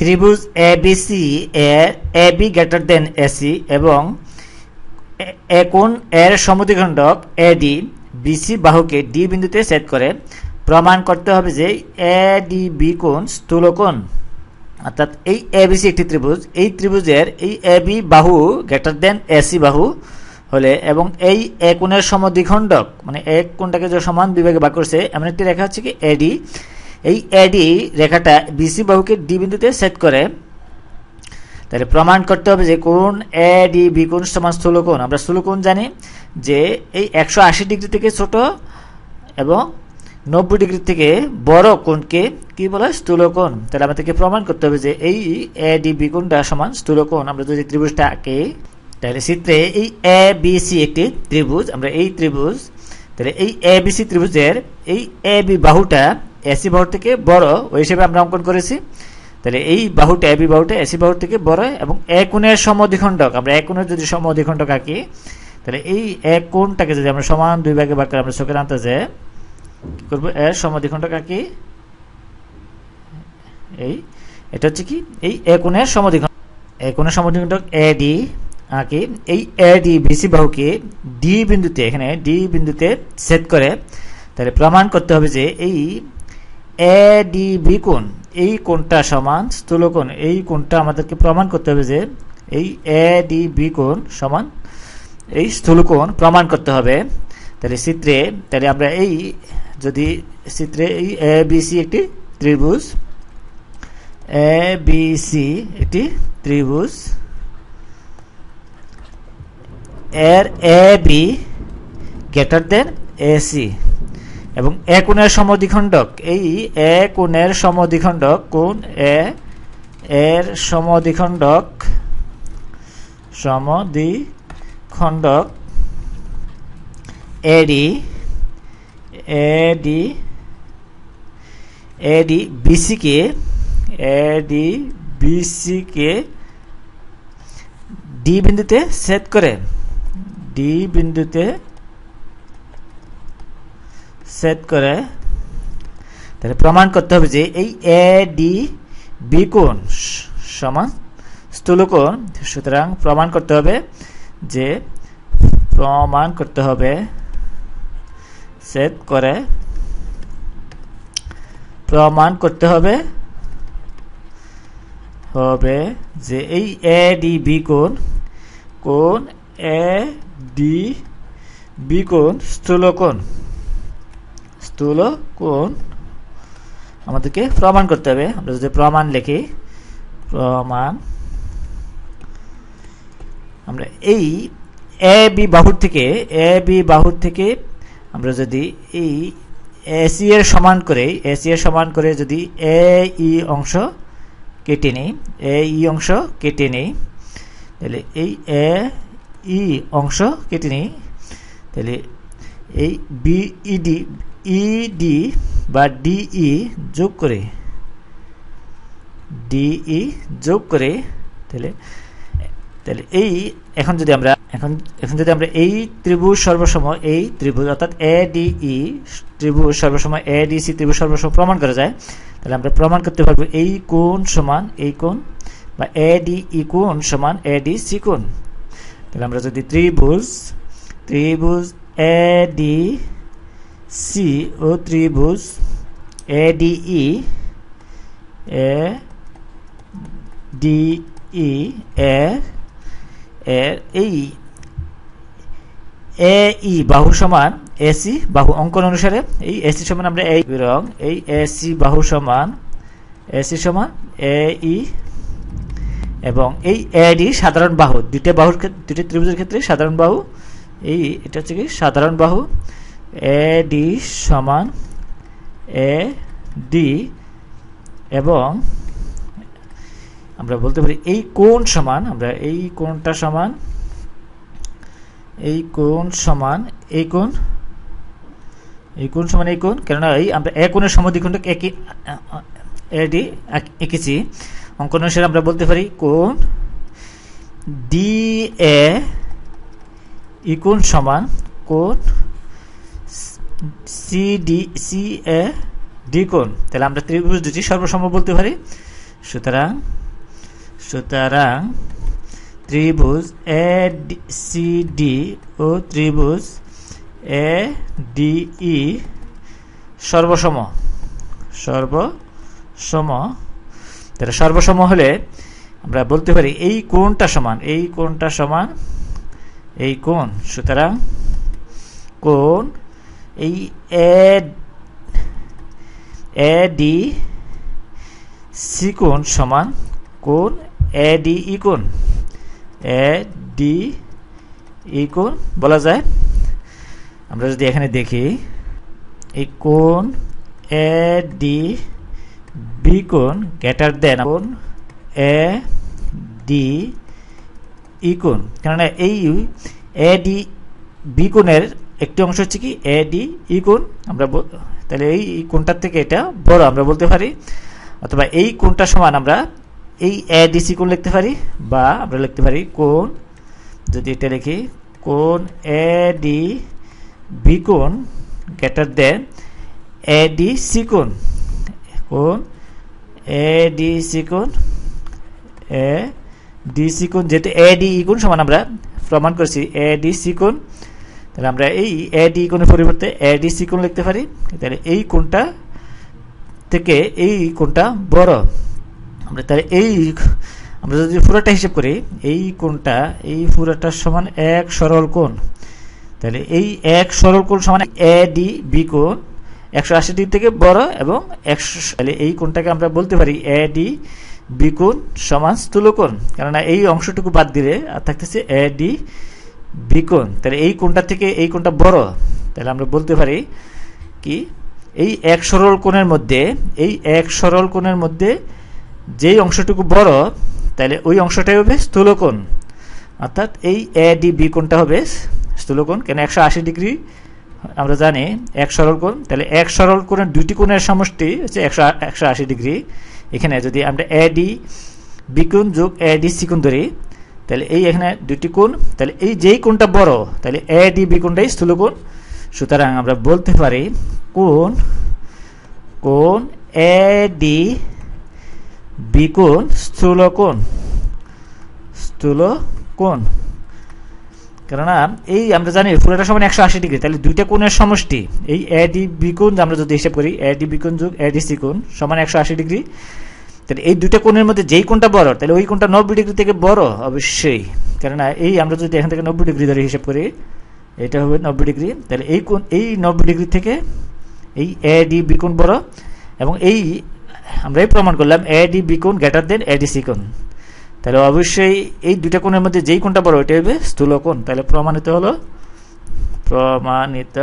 ত্রিভুজ এ B C এর A B greater than AC এবং এ- এ কোণ এর সমদ্বিখণ্ডক এডি বিসি বাহুকে ডি বিন্দুতে সেট করে প্রমাণ করতে হবে যে এ ডি বি কোণ স্থূলকোণ অর্থাৎ এই এ বিসি একটি ত্রিভুজ, এই ত্রিভুজের এই এ বি বাহু গ্রেটার দেন এসি বাহু হলে এবং এই এ কোণের সমদ্বিখণ্ডক মানে এক কোণটাকে যে সমান বিভাগে ভাগে ভাগ করছে, এমন একটি রেখা হচ্ছে কি এডি এই এডি রেখাটা বিসি বাহুকে ডি বিন্দুতে সেট করে। তাহলে প্রমাণ করতে হবে যে কোন এ ডি বি কোণ সমান স্থূলকোণ। আমরা স্থূলকোণ জানি যে এই একশো আশি ডিগ্রি থেকে ছোট এবং নব্বই ডিগ্রি থেকে বড় কোণকে কি বলা? হয় স্থূলকোণ। তাহলে আমাদেরকে প্রমাণ করতে হবে যে এই এ ডি বি কোণটা সমান স্থূলকোণ। আমরা যদি ত্রিভুজটা আঁকি, তাহলে চিত্রে এই এ বি সি একটি ত্রিভুজ। আমরা এই ত্রিভুজ, তাহলে এই এ বি সি ত্রিভুজের এই এ বি বাহুটা এসি বাহুর থেকে বড় ওই হিসেবে আমরা অঙ্কন করেছি। তাহলে এই বাহুটা এবি বাহুটা এসি বাহুর থেকে বড় এবং এক কোণের সমদ্বিখণ্ডক, আমরা এক কোণের যদি সমদ্বিখণ্ডক আঁকি, তাহলে এই এক কোণটাকে যদি আমরা সমান দুই ভাগে ভাগ করে আমরা চোখের আন্দাজে কি করব? এর সমদ্বিখণ্ডক আঁকি। এই, এটা হচ্ছে কি? এই এ কোণের সমদ্বিখণ্ডক, এ কোণের সমদ্বিখণ্ডক এ ডি আঁকি। এই এ ডি বিসি বাহুকে ডি বিন্দুতে, এখানে ডি বিন্দুতে সেট করে, তাহলে প্রমাণ করতে হবে যে এই এ ডি বি কোণ, এই কোণটা সমান স্থূলকোণ, এই কোণটা আমাদেরকে প্রমাণ করতে হবে যে এই এ ডি বি কোণ সমান এই স্থূলকোণ প্রমাণ করতে হবে। তাহলে চিত্রে, তাহলে আমরা এই যদি চিত্রে এই এ বি সি একটি ত্রিভুজ, এ বি সি একটি ত্রিভুজ, এর A B greater than C. এবং এ কোণের সমদ্বিখণ্ডক, এই এ কোণের সমদ্বিখণ্ডক, কোণ এ, এর সমদ্বিখণ্ডক সমদ্বিখণ্ডক এডি এডি এডি বিসিকে এডি বিসিকে ডি বিন্দুতে সেট করে, ডি বিন্দুতে সেট করে তাহলে প্রমাণ করতে হবে যে এই এ ডি বি কোণ সমান স্থূলকোণ। সুতরাং প্রমাণ করতে হবে যে প্রমাণ করতে হবে সেট করে প্রমাণ করতে হবে হবে যে এই এ ডি বি কোণ কোণ এ ডি বি কোণ স্থূলকোণ। স্থূল কোণ আমাদেরকে প্রমাণ করতে হবে। আমরা যদি প্রমাণ লিখি, প্রমাণ, আমরা এই এ বি বাহুর থেকে এ বি বাহুর থেকে আমরা যদি এই এসি এর সমান করে এসি এর সমান করে যদি এ ই অংশ কেটে নিই এ ই অংশ কেটে নিই, তাহলে এই এ ই অংশ কেটে নিই, তাহলে এই বিইডি ইডি বা ডিই যোগ করে ডিই যোগ করে, তাহলে তাহলে এই, এখন যদি আমরা, এখন এখন যদি আমরা এই ত্রিভুজ সর্বসম এই ত্রিভুজ অর্থাৎ এ ডিই ত্রিভুজ সর্বসময় এ ডিসি ত্রিভুজ সর্বসম প্রমাণ করা যায়, তাহলে আমরা প্রমাণ করতে পারব এই কোণ সমান এই কোণ বা এ ডিই কোণ সমান এ ডি সি কোণ। তাহলে আমরা যদি ত্রিভুজ ত্রিভুজ এ ডি সি ও ত্রিভুজ, এ ডিই এ ডিই এর এই এ ই। বাহু সমান এসি বাহু অঙ্কন অনুসারে। এই এসি সমান আমরা এই রং এই এসি বাহু সমান এসি সমান এ ই এবং এই এডি সাধারণ বাহু। দুইটা বাহুর দুইটা ত্রিভুজের ক্ষেত্রে সাধারণ বাহু। এই, এটা হচ্ছে কি সাধারণ বাহু। এ ডি সমান এ ডি এবং আমরা বলতে পারি এই কোণ সমান, আমরা এই কোণটা সমান, এই কোণ সমান এই কোণ এই কোণ সমান এই কোণ, কেননা এই আমরা এক কোণের সমদ্বিখণ্ডক একই এডি এঁকেছি। অঙ্কন অনুসারে আমরা বলতে পারি কোণ ডি, এ, ই কোণ সমান কোণ C D C A D কোণ। তাহলে আমরা ত্রিভুজ দুটি সর্বসম বলতে পারি। সুতরাং সুতরাং ত্রিভুজ এ সি ডি ও ত্রিভুজ এ ডি ই সর্বসম। সর্বসম। তাহলে সর্বসম হলে আমরা বলতে পারি এই কোণটা সমান, এই কোণটা সমান, এই কোণ। সুতরাং কোণ এই এ ডি সি কোণ সমান কোণ এ ডি ই কোণ এ ডি ই কোণ বলা যায়। আমরা যদি এখানে দেখি, এই কোণ এ ডি বি কোণ গ্রেটার দেন কোণ এ ডি ই কোণ কেননা এই এ ডি বি কোণের একটি অংশ হচ্ছে কি এ ডি ই কোণ, আমরা তাহলে এই কোণটার থেকে এটা বড় আমরা বলতে পারি, অথবা এই কোণটা সমান আমরা এই এ ডি সি কোণ লিখতে পারি, বা আমরা লিখতে পারি কোণ, যদি এটা লিখি, কোণ এ ডি বি কোণ greater than A D C কোণ কোণ এ ডি সি কোণ এ ডি সি কোণ, যেহেতু এ ডি ই কোণ সমান আমরা প্রমাণ করছি এ ডি সি কোণ তাহলে আমরা এই এ ডি কোণের পরিবর্তে এ ডি সি কোণ লিখতে পারি। তাহলে এই কোণটা থেকে এই কোণটা বড়। আমরা তাহলে এই, আমরা যদি পুরোটা হিসেব করি, এই কোণটা, এই পুরোটার সমান এক সরল কোণ। তাহলে এই এক সরল কোণ সমান এ ডি বি কোণ, একশো আশি ডিগ্রি থেকে বড় এবং একশো তাহলে এই কোণটাকে আমরা বলতে পারি এ ডি বি সমান স্থূলকোণ কেননা এই অংশটুকু বাদ দিলে আর থাকতেছে এ ডি বি কোণ তাহলে এই কোণটা থেকে এই কোণটা বড়, তাহলে আমরা বলতে পারি কি, এই এক সরল কোণের মধ্যে, এই এক সরল কোণের মধ্যে যেই অংশটুকু বড়, তাহলে ওই অংশটাই হবে স্থূলকোণ। অর্থাৎ এই এ ডি বি কোণটা হবে স্থূলকোণ, কেন একশো আশি ডিগ্রি, আমরা জানি, এক সরল কোণ, তাহলে এক সরল কোণের দুটি কোণের সমষ্টি হচ্ছে একশো একশো আশি ডিগ্রি। এখানে যদি আমরা এ ডি বি কোণ যোগ এ ডি সি কোণ ধরি তাহলে এই এখানে দুটি কোণ, তাহলে এই যেই কোণটা বড়, তাহলে এ ডি বি কোণটাই স্থূলকোণ সুতরাং আমরা বলতে পারি কোণ কোণ এ ডি বি কোণ স্থূল কোণ স্থূল কোণ। কেননা এই আমরা জানি পুরোটা সমান একশো আশি ডিগ্রি, তাহলে দুইটা কোণের সমষ্টি, এই এ ডি বি কোণ আমরা যদি হিসেব করি এ ডি বি কোণ যোগ এ ডি সি কোণ সমান একশো আশি ডিগ্রি। তাহলে এই দুইটা কোণের মধ্যে যেই কোণটা বড়, তাহলে ওই কোণটা নব্বই ডিগ্রি থেকে বড়, অবশ্যই। কেননা এই আমরা যদি এখান থেকে নব্বই ডিগ্রি ধরে হিসাব করি, এটা হবে নব্বই ডিগ্রি। তাহলে এই কোণ, এই নব্বই ডিগ্রি থেকে এই এ ডি বি কোণ বড় এবং এই আমরা এই প্রমাণ করলাম এ ডি বি কোণ greater than A D C কোণ। তাহলে অবশ্যই এই দুটা কোণের মধ্যে যেই কোণটা বড় ওইটা হবে স্থূল কোণ। তাহলে প্রমাণিত হলো, প্রমাণিত